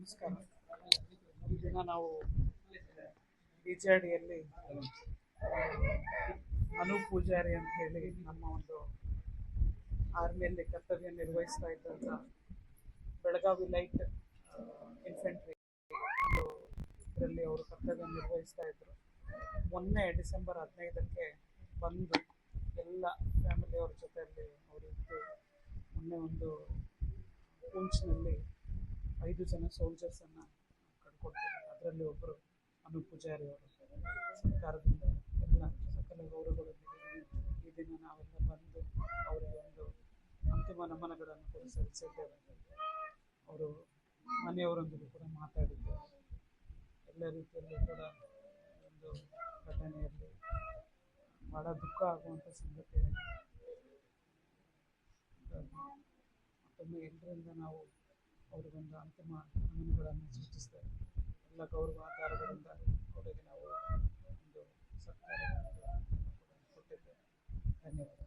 ನಮಸ್ಕಾರ. ಈ ದಿನ ನಾವು ಬಿಜೆಡಿಯಲ್ಲಿ ಅನು ಪೂಜಾರಿ ಅಂತ ಹೇಳಿ ನಮ್ಮ ಒಂದು ಆರ್ಮಿಯಲ್ಲಿ ಕರ್ತವ್ಯ ನಿರ್ವಹಿಸ್ತಾ ಇದ್ದಂಥ ಬೆಳಗಾವಿ ಲೈಟ್ ಇನ್ಫೆಂಟ್ರಿ ಇದರಲ್ಲಿ ಅವರು ಕರ್ತವ್ಯ ನಿರ್ವಹಿಸ್ತಾ ಇದ್ರು. ಮೊನ್ನೆ ಡಿಸೆಂಬರ್ ಹದಿನೈದಕ್ಕೆ ಬಂದು ಎಲ್ಲ ಫ್ಯಾಮಿಲಿಯವ್ರ ಜೊತೆಯಲ್ಲಿ ಅವರು ಇದ್ದು, ಮೊನ್ನೆ ಒಂದು ಪೂಂಚ್ನಲ್ಲಿ ಐದು ಜನ ಸೋಲ್ಜರ್ಸನ್ನು ಕಳ್ಕೊಳ್ತಾರೆ ಅದರಲ್ಲಿ ಒಬ್ಬರು ಅನು ಪೂಜಾರಿ ಅವರು ಸರ್ಕಾರದಿಂದ ಎಲ್ಲ ಸಕಲ ಗೌರವಗಳೊಂದಿಗೆ ಈ ದಿನ ನಾವೆಲ್ಲ ಬಂದು ಅವರಿಗೆ ಒಂದು ಅಂತಿಮ ನಮನಗಳನ್ನು ಕೂಡ ಸಲ್ಲಿಸಿದ್ದೇವೆ ಅವರು ಮನೆಯವರೊಂದಿಗೆ ಕೂಡ ಮಾತಾಡಿದ್ದೇವೆ ಎಲ್ಲ ರೀತಿಯಲ್ಲಿ ಕೂಡ ಒಂದು ಘಟನೆಯಲ್ಲಿ ಬಹಳ ದುಃಖ ಆಗುವಂಥ ಹಾಗಾಗಿ ಮತ್ತೊಮ್ಮೆ ಎಲ್ಲರಿಂದ ನಾವು ಅವರಿಗೊಂದು ಅಂತಿಮ ನಮನಗಳನ್ನು ಸೂಚಿಸ್ತೇವೆ ಎಲ್ಲ ಗೌರವ ಆಧಾರಗಳಿಂದ ಅವರಿಗೆ ನಾವು ಒಂದು ಸರ್ಕಾರ ಕೊಟ್ಟಿದ್ದೇವೆ. ಧನ್ಯವಾದ